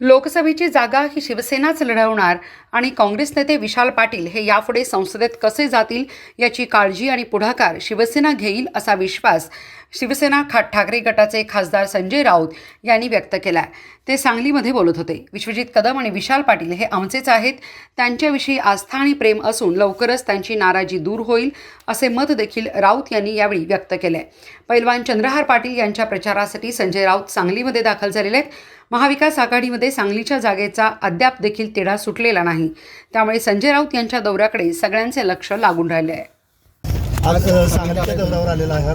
लोकसभेची जागा ही शिवसेनाच लढवणार आणि काँग्रेस नेते विशाल पाटील हे यापुढे संसदेत कसे जातील याची काळजी आणि पुढाकार शिवसेना घेईल असा विश्वास शिवसेना खा ठाकरे गटाचे खासदार संजय राऊत यांनी व्यक्त केला ते सांगलीमध्ये बोलत होते. विश्वजित कदम आणि विशाल पाटील हे आमचेच आहेत. त्यांच्याविषयी आस्था आणि प्रेम असून लवकरच त्यांची नाराजी दूर होईल असे मत देखील राऊत यांनी यावेळी व्यक्त केले पैलवान चंद्रहार पाटील यांच्या प्रचारासाठी संजय राऊत सांगलीमध्ये दाखल झालेले आहेत. महाविकास आघाडीमध्ये सांगलीच्या जागेचा अद्याप देखील तिढा सुटलेला नाही. त्यामुळे संजय राऊत यांच्या दौऱ्याकडे सगळ्यांचे लक्ष लागून राहिले आहे. आज सांगलीच्या दौऱ्यावर आलेला आहे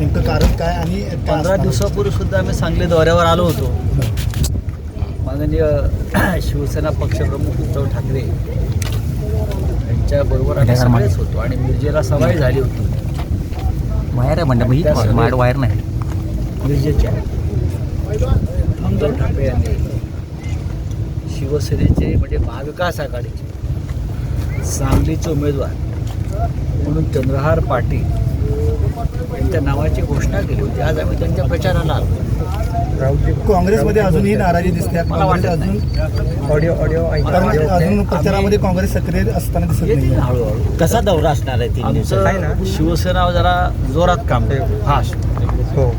नेमकं कारण काय आणि पंधरा? दिवसापूर्वी सुद्धा आम्ही सांगली दौऱ्यावर आलो होतो. माननीय शिवसेना पक्षप्रमुख उद्धव ठाकरे यांच्याबरोबर आम्ही सगळेच होतो आणि मिरजेला सवाई झाली होती. वायर आहे म्हणलं मी त्या सगळ्या- माड वायर नाही. मिरजेच्या उद्धव ठाकरे यांनी शिवसेनेचे म्हणजे महाविकास आघाडीचे सांगलीचे उमेदवार म्हणून चंद्रहार पाटील यांच्या नावाची घोषणा केली होती. आज आम्ही त्यांच्या प्रचाराला आलो. काँग्रेसमध्ये अजूनही नाराजी दिसते. मला वाटत अजून ऑडिओ ऑडिओ अजून प्रचारामध्ये काँग्रेस सक्रिय असताना दिसत नाही हळूहळू. कसा दौरा असणार आहे तीन शिवसेना जरा जोरात काम फास्ट. हो.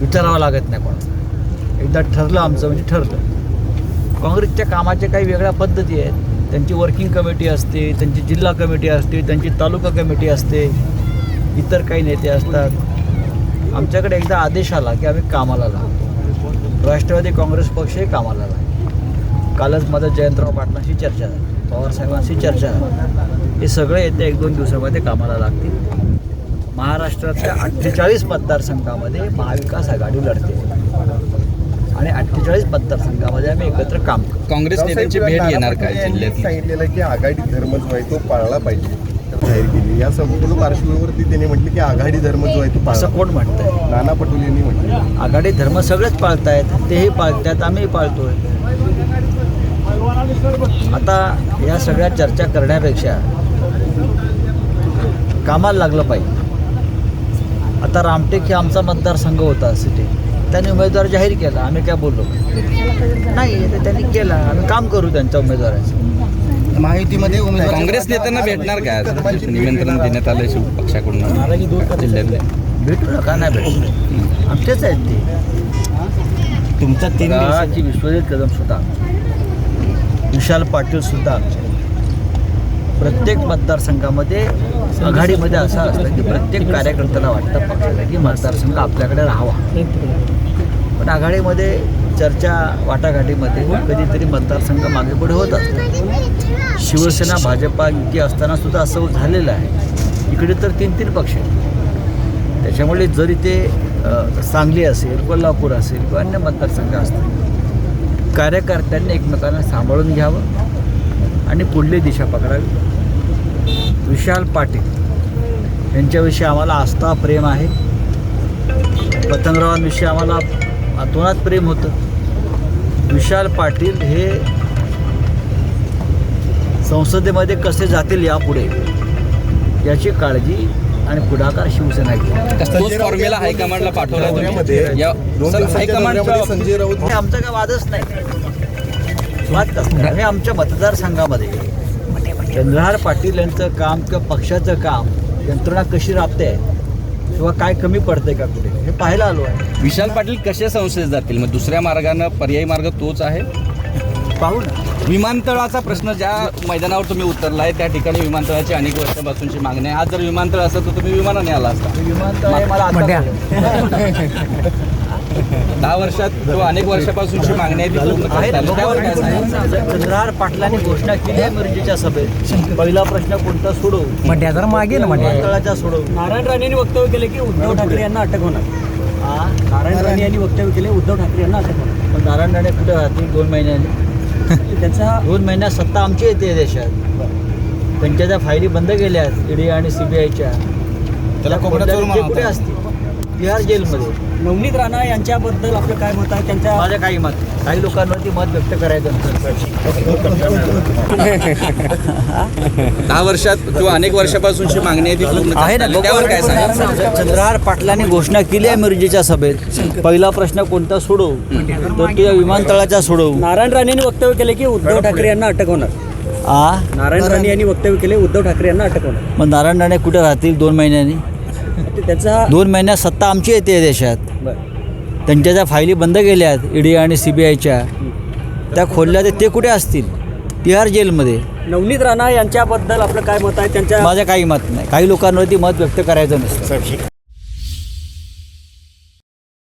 विचारावं लागत नाही कोणाला. एकदा ठरलं आमचं म्हणजे ठरलं. काँग्रेसच्या कामाच्या काही वेगळ्या पद्धती आहेत. त्यांची वर्किंग कमिटी असते त्यांची जिल्हा कमिटी असते त्यांची तालुका कमिटी असते. इतर काही नेते असतात. आमच्याकडे एकदा आदेश आला की आम्ही कामाला लागतो राष्ट्रवादी काँग्रेस पक्षही कामाला लागतो कालच माझं जयंतराव पाटलांशी चर्चा झाली. पवारसाहेबांशी चर्चा झाली. हे सगळे येत्या एक दोन दिवसामध्ये कामाला लागतील. महाराष्ट्रातल्या अठ्ठेचाळीस मतदारसंघामध्ये महाविकास आघाडी लढते. आणि अठ्ठेचाळीस मतदारसंघामध्ये आम्ही एकत्र काम करू काँग्रेस नेत्यांची भेट घेणार काय सांगितलेलं की आघाडी धर्म जो आहे तो पाळला पाहिजे. जाहीर केली. या संपूर्ण पार्श्वभूमीवरती त्यांनी म्हटलं की आघाडी धर्म जो आहे तो असं कोण म्हणतंय? नाना पटोले यांनी म्हटलं. आघाडी धर्म सगळेच पाळतायत तेही पाळतात आम्ही पाळतोय. आता या सगळ्या चर्चा करण्यापेक्षा कामाला लागलं पाहिजे. आता रामटेक हे आमचा मतदारसंघ होता सिटी. त्यांनी उमेदवार जाहीर केला. आम्ही काय बोललो? नाही त्यांनी केला. आम्ही काम करू त्यांच्या उमेदवाराचं. माहितीमध्ये उमेदवार काँग्रेस नेत्यांना भेटणार काय आज? निमंत्रण देण्यात आलं शिव पक्षाकडून जिल्ह्यातल्या भेटू नका नाही भेटू आमचेच आहेत ते. तुमचा तीन दिवसात काळाची विश्वजित कदम सुद्धा. विशाल पाटील सुद्धा. प्रत्येक मतदारसंघामध्ये आघाडीमध्ये असं असतं की प्रत्येक कार्यकर्त्याला वाटतं पक्षाला की मतदारसंघ आपल्याकडे राहावा. पण आघाडीमध्ये चर्चा वाटाघाटीमध्ये कधीतरी मतदारसंघ मागे पुढे होत असतात शिवसेना भाजपा युती असताना सुद्धा असं झालेलं आहे. इकडे तर तीन तीन पक्ष आहेत. त्याच्यामुळे जरी ते सांगली असेल कोल्हापूर असेल किंवा अन्य मतदारसंघ असतील कार्यकर्त्यांनी एकमेकांना सांभाळून घ्यावं आणि पुढली दिशा पकडावी. विशाल पाटील यांच्याविषयी आम्हाला आस्था प्रेम आहे. पतंगरावांविषयी आम्हाला अतोनात प्रेम होतं. विशाल पाटील हे संसदेमध्ये कसे जातील यापुढे याची काळजी आणि पुढाकार शिवसेना फॉर्म्युला हायकमांडला पाठवला संजय राऊत हे आमचा काय वादच नाही. वाद आमच्या मतदारसंघामध्ये चंद्रहार पाटील यांचं काम किंवा पक्षाचं काम यंत्रणा कशी राबते किंवा काय कमी पडतंय का कुठे हे पाहायला आलो आहे. विशाल पाटील कशा संसदेत जातील? मग दुसऱ्या मार्गानं पर्यायी मार्ग तोच आहे? पाहू ना विमानतळाचा प्रश्न ज्या मैदानावर तुम्ही उतरलाय त्या ठिकाणी विमानतळाची अनेक वर्षापासूनची मागणी आहे. आज जर विमानतळ असतं तर तुम्ही विमानाने आला असता. विमानतळ मला आता कळलं. दहा वर्षात किंवा अनेक वर्षापासूनची मागणी आहे ती पूर्ण आहे करता ना, आली. त्यावर काय सांगाल? चंद्रहार पाटलांनी घोषणा केली आहे मिरजेच्या सभेत. पहिला प्रश्न कोणता सोडवू? मंड्या जरा मागे ना मंड्या. विमानतळाचा सोडवू. नारायण राणेंनी वक्तव्य केले की उद्धव ठाकरे यांना अटक होणार. हा नारायण राणे. यांनी वक्तव्य केले उद्धव ठाकरे यांना अटक होणार. पण नारायण राणे कुठे राहतील? दोन महिन्यांनी त्यांचा दोन महिन्यात सत्ता आमची येते देशात त्यांच्या त्या फायली बंद केल्या ईडी आणि सीबीआयच्या त्याला कोकणात चोर ते म्हणा कुठे. असतील तिहार जेलमध्ये. नवनीत राणा यांच्याबद्दल आपलं काय मत आहे? त्यांच्या माझं काही मत. काही लोकांवरती मत व्यक्त करायचं. दहा वर्षात किंवा अनेक वर्षापासूनची मागणी आहे ती पूर्ण आहे ना. त्यावर काय सांगा चंद्रहार पाटलांनी घोषणा केली आहे मिरजेच्या सभेत. पहिला प्रश्न कोणता सोडवू? तर तो या विमानतळाचा सोडवू. नारायण राणे यांनी वक्तव्य केले की उद्धव ठाकरे यांना अटक होणार. आ? नारायण राणे यांनी वक्तव्य केले उद्धव ठाकरे यांना अटक होणार. मग नारायण राणे कुठे राहतील दोन महिन्यांनी? ते त्यांचा दोन महिन्यात सत्ता आमची येते या देशात. बरं. त्यांच्या ज्या फायली बंद केल्या आहेत ईडी आणि सी बी आयच्या. त्या खोलल्या तर ते कुठे असतील? तिहार जेलमध्ये. नवनीत राणा यांच्याबद्दल आपलं काय मत आहे? त्यांच्या माझं काही मत नाही. काही लोकांवरती मत व्यक्त करायचं नसतं.